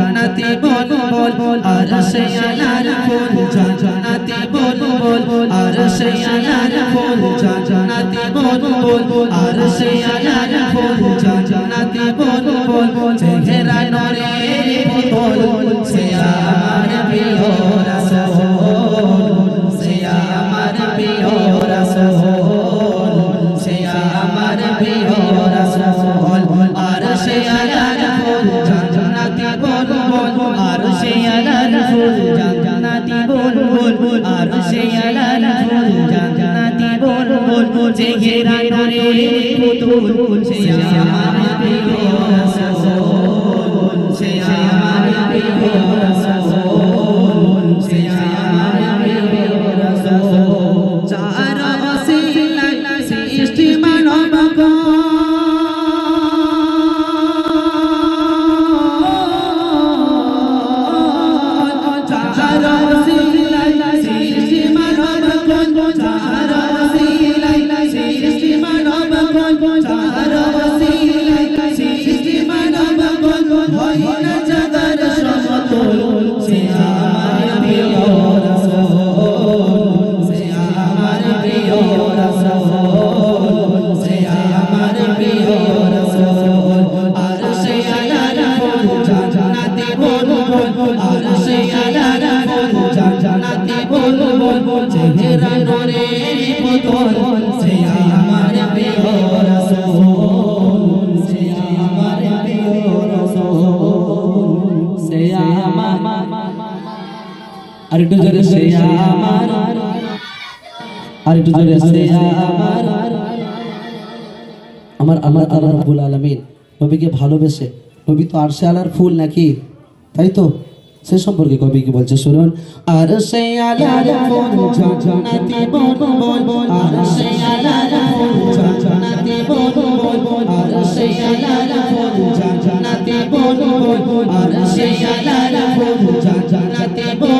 জান্নাতি বল বল আর সে আলার ফুল, জান্নাতি বল বল আর সে আলার ফুল, জান্নাতি বল বল আর সে আলার ফুল, জান্নাতি বল বল চেহারা নরে ঘেরা নরে পুতুল সে আমার প্রিয় আরেকটু জোরে সে আমার। আরেকটু জোরে সে আমার। আমার। আমার আল্লাহ রব্বুল আলমিন নবীকে ভালোবেসে নবী তো আরশে আলার ফুল নাকি? তাই তো? সে সম্পর্কে কবি কি বলছে? শুনুন। আর সে আলার ফুল জান্নাতি বল বল আর সে আলার ফুল জান্নাতি বল বল আর সে আলার ফুল জান্নাতি বল বল আর সে আলার ফুল জান্নাতি বল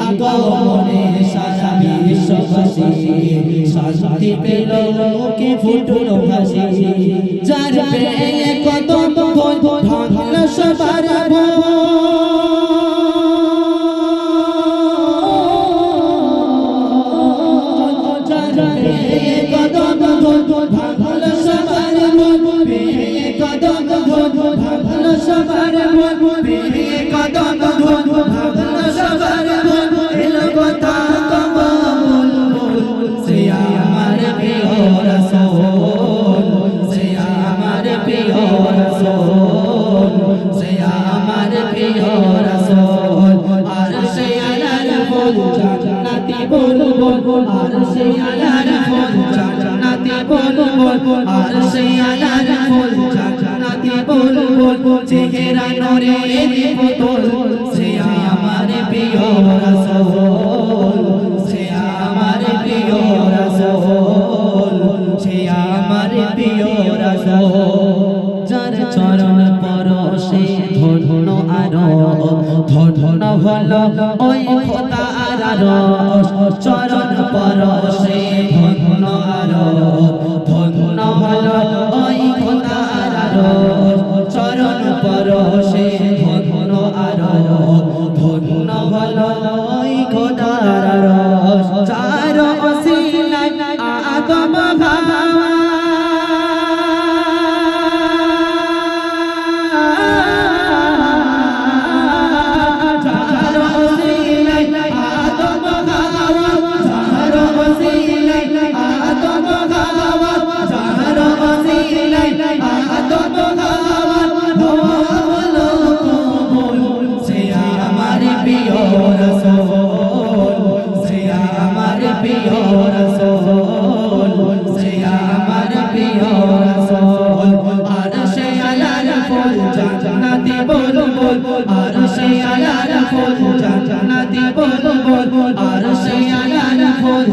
আগমনে সারা বিশ্ববাসী শান্তি পেল মুখে ফুটল হাসি যার পেয়ে কত ভাঙল সবার সবার আর সে আলার ফুল জান্নাতি বল বল আর সে আলার ফুল জান্নাতি বল বল চেহারা নরে পুতুল সে আমার প্রিয় রাসূল সে প্রিয় রাসূল আমার প্রিয় রাসূল যার চরণ পরশে ওই খোদা আরও চরণ জান্নাতি বল বল, আর সে আলার ফুল বল বল, আর সে আলার ফুল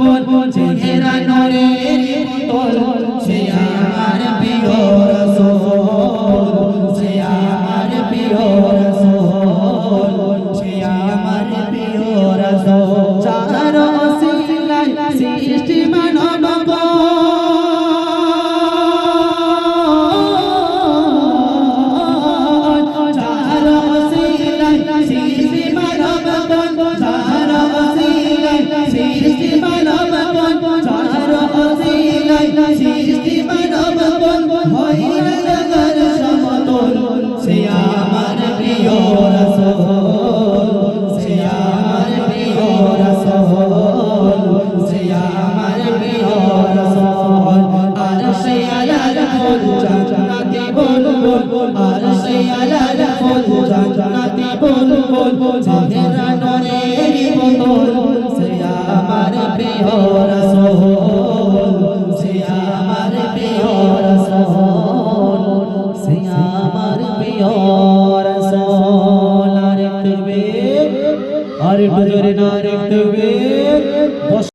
বল বল, চেহারা নূর সৃষ্টি মানব সৃষ্টি আমার